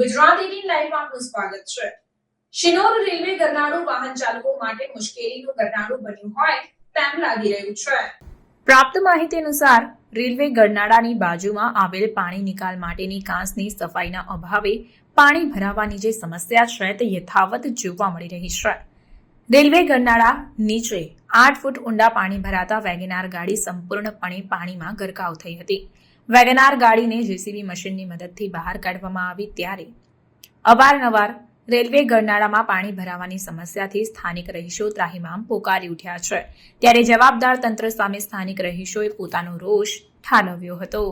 Gujarat eighteen આપનું સ્વાગત છે. શિનોર રેલવે ગરનાળું વાહન ચાલકો માટે મુશ્કેલીનું ગરનાળું બન્યું હોય તેમ લાગી રહ્યું છે. પ્રાપ્ત માહિતી અનુસાર, રેલવે ગરનાળાની બાજુમાં આવેલ પાણી નિકાલ માટેની કાંસની સફાઈના અભાવે પાણી ભરાવાની જે સમસ્યા છે તે યથાવત જોવા મળી રહી છે. રેલવે ગરનાળા નીચે આઠ ફૂટ ઊંડા પાણી ભરાતા વેગેનાર ગાડી સંપૂર્ણપણે પાણીમાં ગરકાવ થઈ હતી. વેગેનાર ગાડીને જેસીબી મશીનની મદદથી બહાર કાઢવામાં આવી ત્યારે અવારનવાર રેલવે ગરનાળામાં પાણી ભરાવાની સમસ્યાથી સ્થાનિક રહીશો ત્રાહિમામ પોકારી ઉઠ્યા છે. ત્યારે જવાબદાર તંત્ર સામે સ્થાનિક રહીશોએ પોતાનો રોષ ઠાલવ્યો હતો.